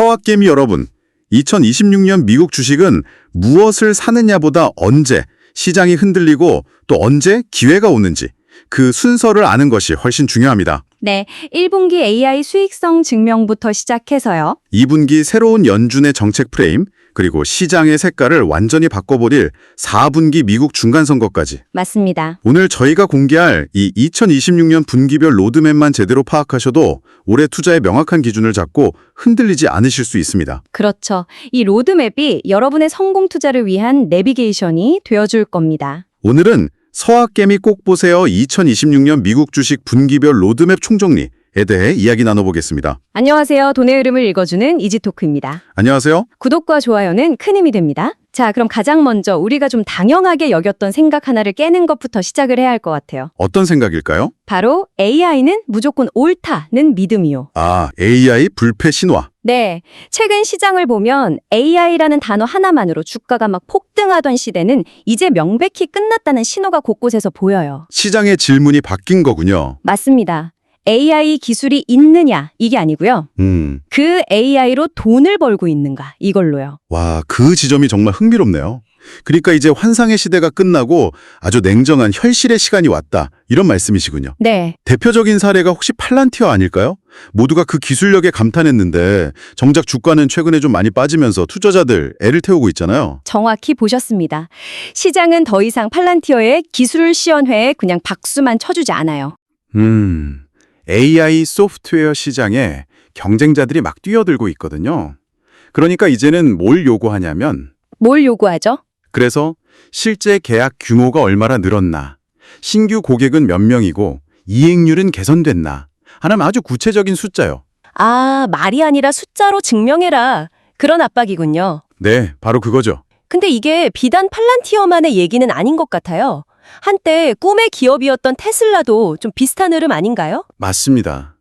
서학개미 여러분, 2026년 미국 주식은 무엇을 사느냐보다 언제 시장이 흔들리고 또 언제 기회가 오는지 그 순서를 아는 것이 훨씬 중요합니다. 네, 1분기 AI 수익성 증명부터 시작해서요. 2분기 새로운 연준의 정책 프레임, 그리고 시장의 색깔을 완전히 바꿔버릴 4분기 미국 중간선거까지 맞습니다. 오늘 저희가 공개할 이 2026년 분기별 로드맵만 제대로 파악하셔도 올해 투자의 명확한 기준을 잡고 흔들리지 않으실 수 있습니다. 그렇죠. 이 로드맵이 여러분의 성공 투자를 위한 내비게이션이 되어줄 겁니다. 오늘은 서학개미 꼭 보세요 2026년 미국 주식 분기별 로드맵 총정리 에 대해 이야기 나눠보겠습니다. 안녕하세요. 돈의 흐름을 읽어주는 이지토크입니다. 안녕하세요. 구독과 좋아요는 큰 힘이 됩니다. 자, 그럼 가장 먼저 우리가 좀 당연하게 여겼던 생각 하나를 깨는 것부터 시작을 해야 할 것 같아요. 어떤 생각일까요? 바로 AI는 무조건 옳다는 믿음이요. 아, AI 불패 신화. 네. 최근 시장을 보면 AI라는 단어 하나만으로 주가가 막 폭등하던 시대는 이제 명백히 끝났다는 신호가 곳곳에서 보여요. 시장의 질문이 바뀐 거군요. 맞습니다. AI 기술이 있느냐 이게 아니고요. 음, 그 AI로 돈을 벌고 있는가 이걸로요. 와, 그 지점이 정말 흥미롭네요. 그러니까 이제 환상의 시대가 끝나고 아주 냉정한 현실의 시간이 왔다. 이런 말씀이시군요. 네. 대표적인 사례가 혹시 팔란티어 아닐까요? 모두가 그 기술력에 감탄했는데 정작 주가는 최근에 좀 많이 빠지면서 투자자들 애를 태우고 있잖아요. 정확히 보셨습니다. 시장은 더 이상 팔란티어의 기술 시연회에 그냥 박수만 쳐주지 않아요. 음, AI 소프트웨어 시장에 경쟁자들이 막 뛰어들고 있거든요. 그러니까 이제는 뭘 요구하냐면 뭘 요구하죠? 그래서 실제 계약 규모가 얼마나 늘었나, 신규 고객은 몇 명이고 이익률은 개선됐나 하는 아주 구체적인 숫자요. 아, 말이 아니라 숫자로 증명해라. 그런 압박이군요. 네, 바로 그거죠. 근데 이게 비단 팔란티어만의 얘기는 아닌 것 같아요. 한때 꿈의 기업이었던 테슬라도 좀 비슷한 흐름 아닌가요? 맞습니다.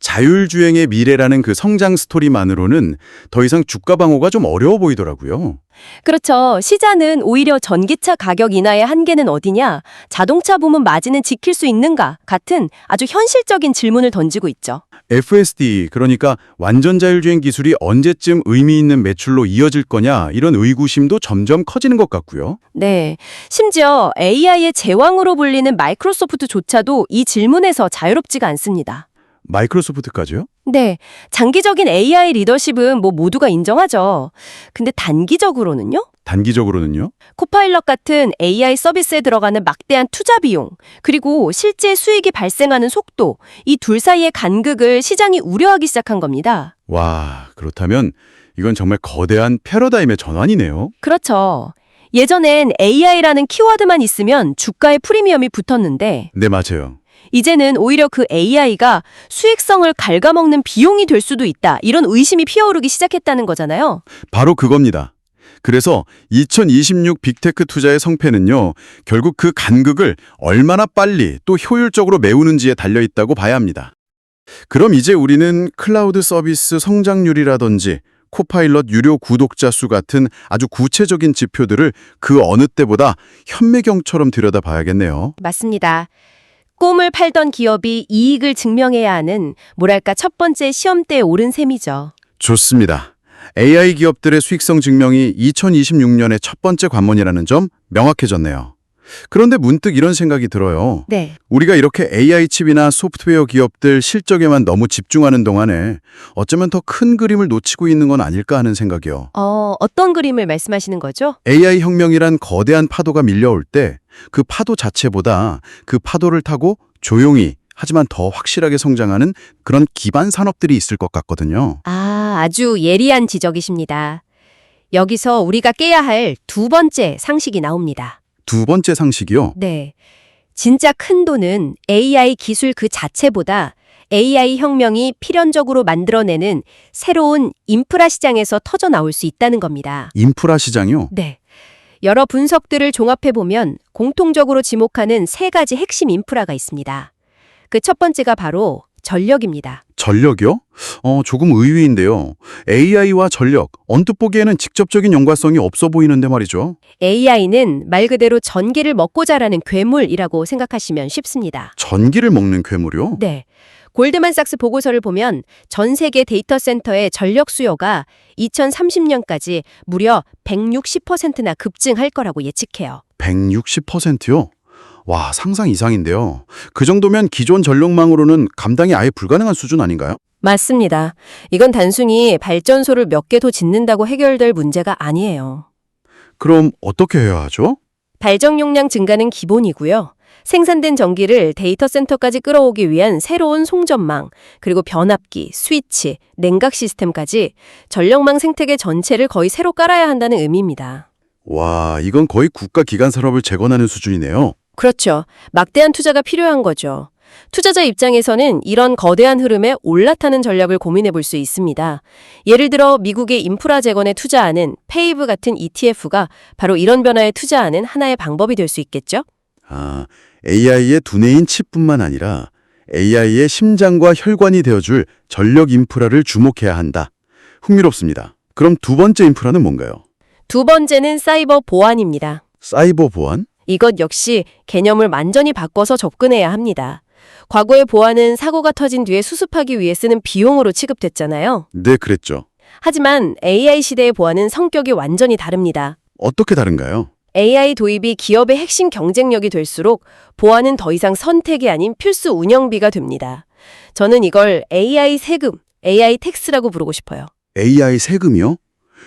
자율주행의 미래라는 그 성장 스토리만으로는 더 이상 주가 방어가 좀 어려워 보이더라고요. 그렇죠. 시장은 오히려 전기차 가격 인하의 한계는 어디냐, 자동차 부문 마진은 지킬 수 있는가 같은 아주 현실적인 질문을 던지고 있죠. FSD, 그러니까 완전 자율주행 기술이 언제쯤 의미 있는 매출로 이어질 거냐 이런 의구심도 점점 커지는 것 같고요. 네. 심지어 AI의 제왕으로 불리는 마이크로소프트조차도 이 질문에서 자유롭지가 않습니다. 마이크로소프트까지요? 네. 장기적인 AI 리더십은 뭐 모두가 인정하죠. 근데 단기적으로는요? 단기적으로는요? 코파일럿 같은 AI 서비스에 들어가는 막대한 투자 비용, 그리고 실제 수익이 발생하는 속도, 이 둘 사이의 간극을 시장이 우려하기 시작한 겁니다. 와, 그렇다면 이건 정말 거대한 패러다임의 전환이네요. 그렇죠. 예전엔 AI라는 키워드만 있으면 주가의 프리미엄이 붙었는데, 네, 맞아요. 이제는 오히려 그 AI가 수익성을 갉아먹는 비용이 될 수도 있다. 이런 의심이 피어오르기 시작했다는 거잖아요. 바로 그겁니다. 그래서 2026 빅테크 투자의 성패는요, 결국 그 간극을 얼마나 빨리 또 효율적으로 메우는지에 달려있다고 봐야 합니다. 그럼 이제 우리는 클라우드 서비스 성장률이라든지 코파일럿 유료 구독자 수 같은 아주 구체적인 지표들을 그 어느 때보다 현매경처럼 들여다봐야겠네요. 맞습니다. 꿈을 팔던 기업이 이익을 증명해야 하는 뭐랄까 첫 번째 시험대에 오른 셈이죠. 좋습니다. AI 기업들의 수익성 증명이 2026년의 첫 번째 관문이라는 점 명확해졌네요. 그런데 문득 이런 생각이 들어요. 네. 우리가 이렇게 AI 칩이나 소프트웨어 기업들 실적에만 너무 집중하는 동안에 어쩌면 더 큰 그림을 놓치고 있는 건 아닐까 하는 생각이요. 어, 어떤 그림을 말씀하시는 거죠? AI 혁명이란 거대한 파도가 밀려올 때 그 파도 자체보다 그 파도를 타고 조용히 하지만 더 확실하게 성장하는 그런 기반 산업들이 있을 것 같거든요. 아, 아주 예리한 지적이십니다. 여기서 우리가 깨야 할 두 번째 상식이 나옵니다. 두 번째 상식이요. 네. 진짜 큰 돈은 AI 기술 그 자체보다 AI 혁명이 필연적으로 만들어내는 새로운 인프라 시장에서 터져 나올 수 있다는 겁니다. 인프라 시장이요. 네. 여러 분석들을 종합해보면 공통적으로 지목하는 세 가지 핵심 인프라가 있습니다. 그 첫 번째가 바로 전력입니다. 전력이요? 어, 조금 의외인데요. AI와 전력, 언뜻 보기에는 직접적인 연관성이 없어 보이는데 말이죠. AI는 말 그대로 전기를 먹고 자라는 괴물이라고 생각하시면 쉽습니다. 전기를 먹는 괴물이요? 네. 골드만삭스 보고서를 보면 전 세계 데이터 센터의 전력 수요가 2030년까지 무려 160%나 급증할 거라고 예측해요. 160%요? 와, 상상 이상인데요. 그 정도면 기존 전력망으로는 감당이 아예 불가능한 수준 아닌가요? 맞습니다. 이건 단순히 발전소를 몇 개 더 짓는다고 해결될 문제가 아니에요. 그럼 어떻게 해야 하죠? 발전 용량 증가는 기본이고요. 생산된 전기를 데이터 센터까지 끌어오기 위한 새로운 송전망, 그리고 변압기, 스위치, 냉각 시스템까지 전력망 생태계 전체를 거의 새로 깔아야 한다는 의미입니다. 와, 이건 거의 국가 기관 산업을 재건하는 수준이네요. 그렇죠. 막대한 투자가 필요한 거죠. 투자자 입장에서는 이런 거대한 흐름에 올라타는 전략을 고민해 볼 수 있습니다. 예를 들어 미국의 인프라 재건에 투자하는 페이브 같은 ETF가 바로 이런 변화에 투자하는 하나의 방법이 될 수 있겠죠? 아, AI의 두뇌인 칩뿐만 아니라 AI의 심장과 혈관이 되어줄 전력 인프라를 주목해야 한다. 흥미롭습니다. 그럼 두 번째 인프라는 뭔가요? 두 번째는 사이버 보안입니다. 사이버 보안? 이것 역시 개념을 완전히 바꿔서 접근해야 합니다. 과거의 보안은 사고가 터진 뒤에 수습하기 위해 쓰는 비용으로 취급됐잖아요. 네, 그랬죠. 하지만 AI 시대의 보안은 성격이 완전히 다릅니다. 어떻게 다른가요? AI 도입이 기업의 핵심 경쟁력이 될수록 보안은 더 이상 선택이 아닌 필수 운영비가 됩니다. 저는 이걸 AI 세금, AI 텍스라고 부르고 싶어요. AI 세금이요?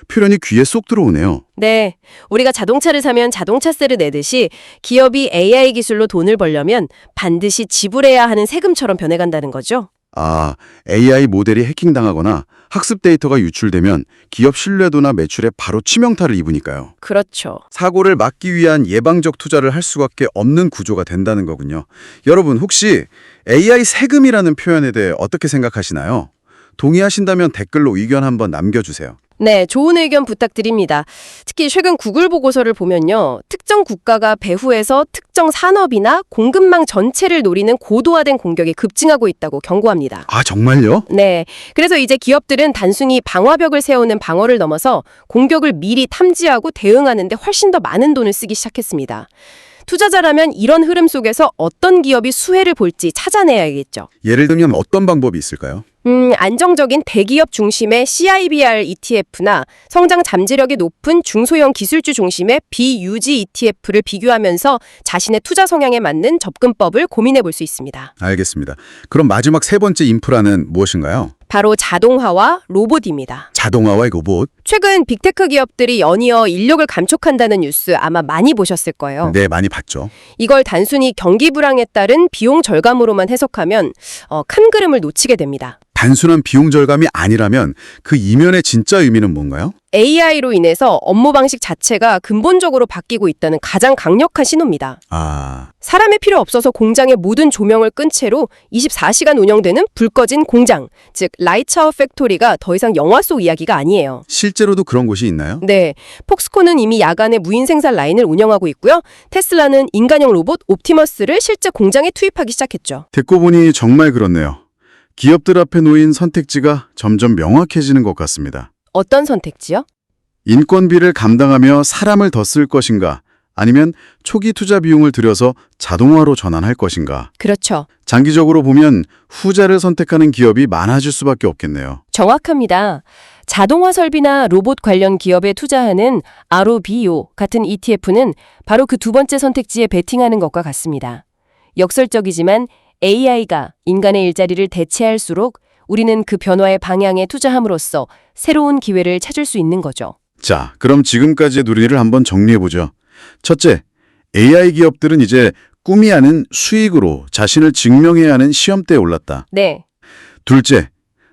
표현이 귀에 쏙 들어오네요. 네. 우리가 자동차를 사면 자동차세를 내듯이 기업이 AI 기술로 돈을 벌려면 반드시 지불해야 하는 세금처럼 변해간다는 거죠. 아, AI 모델이 해킹당하거나 학습 데이터가 유출되면 기업 신뢰도나 매출에 바로 치명타를 입으니까요. 그렇죠. 사고를 막기 위한 예방적 투자를 할 수밖에 없는 구조가 된다는 거군요. 여러분 혹시 AI 세금이라는 표현에 대해 어떻게 생각하시나요? 동의하신다면 댓글로 의견 한번 남겨주세요. 네, 좋은 의견 부탁드립니다. 특히 최근 구글 보고서를 보면요. 특정 국가가 배후에서 특정 산업이나 공급망 전체를 노리는 고도화된 공격이 급증하고 있다고 경고합니다. 아 정말요? 네. 그래서 이제 기업들은 단순히 방화벽을 세우는 방어를 넘어서 공격을 미리 탐지하고 대응하는데 훨씬 더 많은 돈을 쓰기 시작했습니다. 투자자라면 이런 흐름 속에서 어떤 기업이 수혜를 볼지 찾아내야겠죠. 예를 들면 어떤 방법이 있을까요? 음, 안정적인 대기업 중심의 CIBR ETF나 성장 잠재력이 높은 중소형 기술주 중심의 BUG ETF를 비교하면서 자신의 투자 성향에 맞는 접근법을 고민해 볼 수 있습니다. 알겠습니다. 그럼 마지막 세 번째 인프라는 무엇인가요? 바로 자동화와 로봇입니다. 자동화와 로봇. 최근 빅테크 기업들이 연이어 인력을 감축한다는 뉴스 아마 많이 보셨을 거예요. 네, 많이 봤죠. 이걸 단순히 경기 불황에 따른 비용 절감으로만 해석하면 어, 큰 그림을 놓치게 됩니다. 단순한 비용 절감이 아니라면 그 이면의 진짜 의미는 뭔가요? AI로 인해서 업무 방식 자체가 근본적으로 바뀌고 있다는 가장 강력한 신호입니다. 아, 사람이 필요 없어서 공장의 모든 조명을 끈 채로 24시간 운영되는 불 꺼진 공장, 즉 라이트아웃 팩토리가 더 이상 영화 속 이야기가 아니에요. 실제로도 그런 곳이 있나요? 네, 폭스콘은 이미 야간에 무인 생산 라인을 운영하고 있고요. 테슬라는 인간형 로봇 옵티머스를 실제 공장에 투입하기 시작했죠. 듣고 보니 정말 그렇네요. 기업들 앞에 놓인 선택지가 점점 명확해지는 것 같습니다. 어떤 선택지요? 인건비를 감당하며 사람을 더 쓸 것인가, 아니면 초기 투자 비용을 들여서 자동화로 전환할 것인가. 그렇죠. 장기적으로 보면 후자를 선택하는 기업이 많아질 수밖에 없겠네요. 정확합니다. 자동화 설비나 로봇 관련 기업에 투자하는 ROBO 같은 ETF는 바로 그 두 번째 선택지에 베팅하는 것과 같습니다. 역설적이지만 AI가 인간의 일자리를 대체할수록 우리는 그 변화의 방향에 투자함으로써 새로운 기회를 찾을 수 있는 거죠. 자, 그럼 지금까지의 논리를 한번 정리해보죠. 첫째, AI 기업들은 이제 꿈이 아닌 수익으로 자신을 증명해야 하는 시험대에 올랐다. 네. 둘째,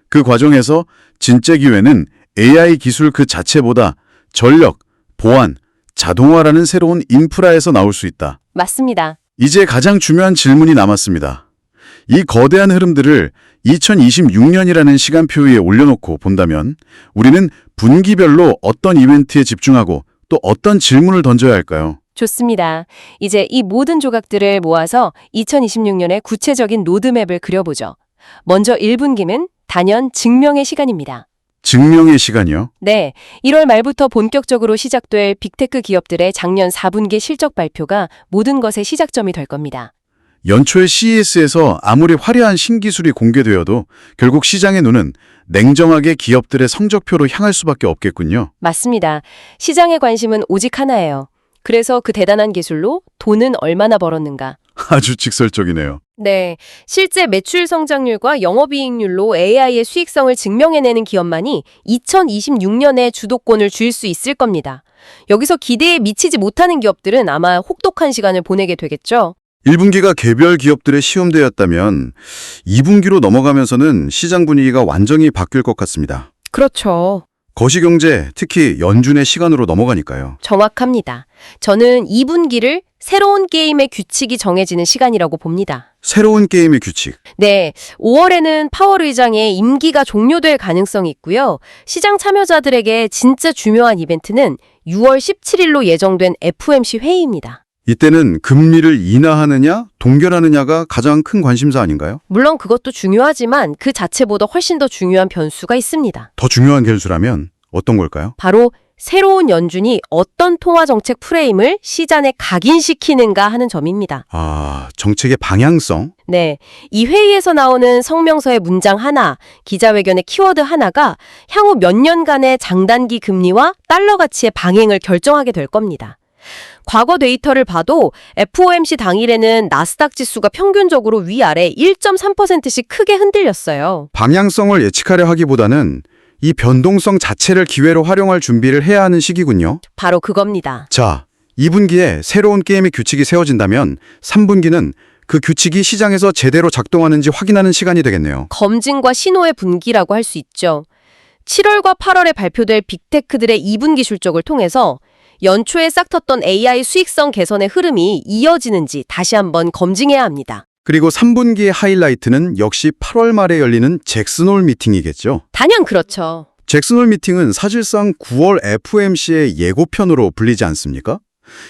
그 과정에서 진짜 기회는 AI 기술 그 자체보다 전력, 보안, 자동화라는 새로운 인프라에서 나올 수 있다. 맞습니다. 이제 가장 중요한 질문이 남았습니다. 이 거대한 흐름들을 2026년이라는 시간표 위에 올려놓고 본다면 우리는 분기별로 어떤 이벤트에 집중하고 또 어떤 질문을 던져야 할까요? 좋습니다. 이제 이 모든 조각들을 모아서 2026년의 구체적인 로드맵을 그려보죠. 먼저 1분기는 단연 증명의 시간입니다. 증명의 시간이요? 네, 1월 말부터 본격적으로 시작될 빅테크 기업들의 작년 4분기 실적 발표가 모든 것의 시작점이 될 겁니다. 연초에 CES에서 아무리 화려한 신기술이 공개되어도 결국 시장의 눈은 냉정하게 기업들의 성적표로 향할 수밖에 없겠군요. 맞습니다. 시장의 관심은 오직 하나예요. 그래서 그 대단한 기술로 돈은 얼마나 벌었는가. 아주 직설적이네요. 네, 실제 매출 성장률과 영업이익률로 AI의 수익성을 증명해내는 기업만이 2026년에 주도권을 쥘수 있을 겁니다. 여기서 기대에 미치지 못하는 기업들은 아마 혹독한 시간을 보내게 되겠죠. 1분기가 개별 기업들의 시험대였다면 2분기로 넘어가면서는 시장 분위기가 완전히 바뀔 것 같습니다. 그렇죠. 거시경제, 특히 연준의 시간으로 넘어가니까요. 정확합니다. 저는 2분기를 새로운 게임의 규칙이 정해지는 시간이라고 봅니다. 새로운 게임의 규칙. 네, 5월에는 파월 의장의 임기가 종료될 가능성이 있고요. 시장 참여자들에게 진짜 중요한 이벤트는 6월 17일로 예정된 FOMC 회의입니다. 이때는 금리를 인하하느냐, 동결하느냐가 가장 큰 관심사 아닌가요? 물론 그것도 중요하지만 그 자체보다 훨씬 더 중요한 변수가 있습니다. 더 중요한 변수라면 어떤 걸까요? 바로 새로운 연준이 어떤 통화 정책 프레임을 시장에 각인시키는가 하는 점입니다. 아, 정책의 방향성? 네. 이 회의에서 나오는 성명서의 문장 하나, 기자회견의 키워드 하나가 향후 몇 년간의 장단기 금리와 달러 가치의 방향을 결정하게 될 겁니다. 과거 데이터를 봐도 FOMC 당일에는 나스닥 지수가 평균적으로 위아래 1.3%씩 크게 흔들렸어요. 방향성을 예측하려 하기보다는 이 변동성 자체를 기회로 활용할 준비를 해야 하는 시기군요. 바로 그겁니다. 자, 2분기에 새로운 게임의 규칙이 세워진다면 3분기는 그 규칙이 시장에서 제대로 작동하는지 확인하는 시간이 되겠네요. 검증과 신호의 분기라고 할 수 있죠. 7월과 8월에 발표될 빅테크들의 2분기 실적을 통해서 연초에 싹텄던 AI 수익성 개선의 흐름이 이어지는지 다시 한번 검증해야 합니다. 그리고 3분기의 하이라이트는 역시 8월 말에 열리는 잭슨홀 미팅이겠죠. 단연 그렇죠. 잭슨홀 미팅은 사실상 9월 FOMC의 예고편으로 불리지 않습니까?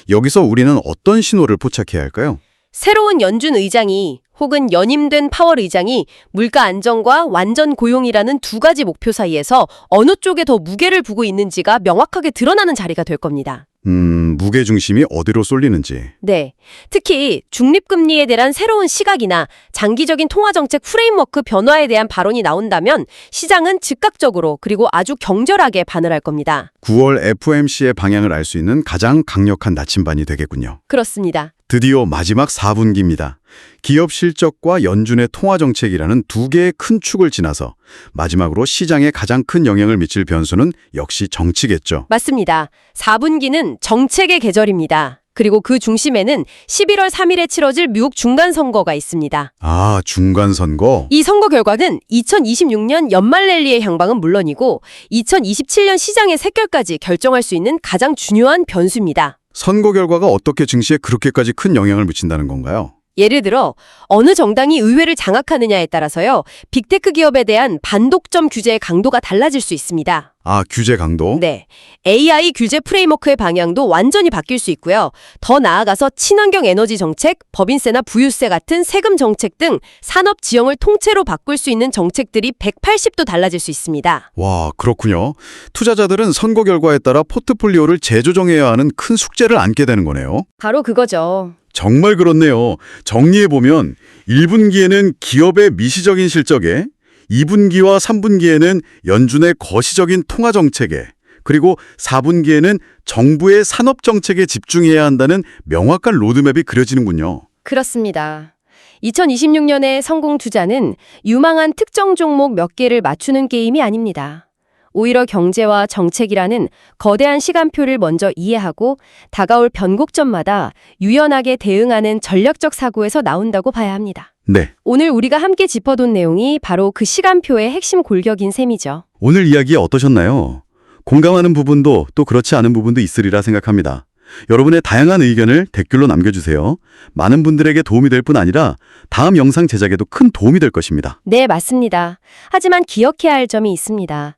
여기서 우리는 어떤 신호를 포착해야 할까요? 새로운 연준 의장이 혹은 연임된 파월 의장이 물가 안정과 완전 고용이라는 두 가지 목표 사이에서 어느 쪽에 더 무게를 두고 있는지가 명확하게 드러나는 자리가 될 겁니다. 음, 무게중심이 어디로 쏠리는지. 네. 특히 중립금리에 대한 새로운 시각이나 장기적인 통화정책 프레임워크 변화에 대한 발언이 나온다면 시장은 즉각적으로 그리고 아주 경절하게 반응할 겁니다. 9월 FOMC의 방향을 알 수 있는 가장 강력한 나침반이 되겠군요. 그렇습니다. 드디어 마지막 4분기입니다. 기업 실적과 연준의 통화 정책이라는 두 개의 큰 축을 지나서 마지막으로 시장에 가장 큰 영향을 미칠 변수는 역시 정치겠죠. 맞습니다. 4분기는 정책의 계절입니다. 그리고 그 중심에는 11월 3일에 치러질 미국 중간선거가 있습니다. 아, 중간 선거. 이 선거 결과는 2026년 연말 랠리의 향방은 물론이고 2027년 시장의 색결까지 결정할 수 있는 가장 중요한 변수입니다. 선거 결과가 어떻게 증시에 그렇게까지 큰 영향을 미친다는 건가요? 예를 들어 어느 정당이 의회를 장악하느냐에 따라서요. 빅테크 기업에 대한 반독점 규제의 강도가 달라질 수 있습니다. 아, 규제 강도. 네. AI 규제 프레임워크의 방향도 완전히 바뀔 수 있고요. 더 나아가서 친환경 에너지 정책, 법인세나 부유세 같은 세금 정책 등 산업 지형을 통째로 바꿀 수 있는 정책들이 180도 달라질 수 있습니다. 와, 그렇군요. 투자자들은 선거 결과에 따라 포트폴리오를 재조정해야 하는 큰 숙제를 안게 되는 거네요. 바로 그거죠. 정말 그렇네요. 정리해보면 1분기에는 기업의 미시적인 실적에 2분기와 3분기에는 연준의 거시적인 통화 정책에 그리고 4분기에는 정부의 산업 정책에 집중해야 한다는 명확한 로드맵이 그려지는군요. 그렇습니다. 2026년의 성공 투자는 유망한 특정 종목 몇 개를 맞추는 게임이 아닙니다. 오히려 경제와 정책이라는 거대한 시간표를 먼저 이해하고 다가올 변곡점마다 유연하게 대응하는 전략적 사고에서 나온다고 봐야 합니다. 네. 오늘 우리가 함께 짚어둔 내용이 바로 그 시간표의 핵심 골격인 셈이죠. 오늘 이야기 어떠셨나요? 공감하는 부분도 또 그렇지 않은 부분도 있으리라 생각합니다. 여러분의 다양한 의견을 댓글로 남겨주세요. 많은 분들에게 도움이 될 뿐 아니라 다음 영상 제작에도 큰 도움이 될 것입니다. 네, 맞습니다. 하지만 기억해야 할 점이 있습니다.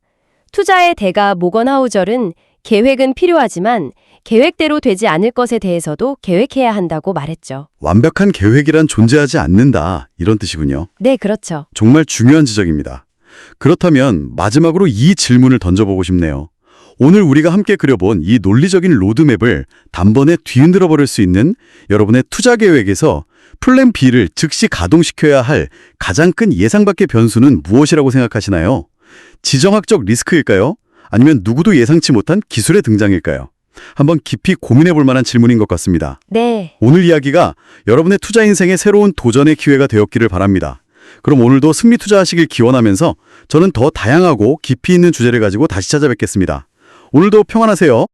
투자의 대가 모건 하우절은 계획은 필요하지만 계획대로 되지 않을 것에 대해서도 계획해야 한다고 말했죠. 완벽한 계획이란 존재하지 않는다 이런 뜻이군요. 네, 그렇죠. 정말 중요한 지적입니다. 그렇다면 마지막으로 이 질문을 던져보고 싶네요. 오늘 우리가 함께 그려본 이 논리적인 로드맵을 단번에 뒤흔들어 버릴 수 있는 여러분의 투자 계획에서 플랜 B를 즉시 가동시켜야 할 가장 큰 예상 밖의 변수는 무엇이라고 생각하시나요? 지정학적 리스크일까요? 아니면 누구도 예상치 못한 기술의 등장일까요? 한번 깊이 고민해 볼 만한 질문인 것 같습니다. 네. 오늘 이야기가 여러분의 투자 인생의 새로운 도전의 기회가 되었기를 바랍니다. 그럼 오늘도 승리 투자하시길 기원하면서 저는 더 다양하고 깊이 있는 주제를 가지고 다시 찾아뵙겠습니다. 오늘도 평안하세요.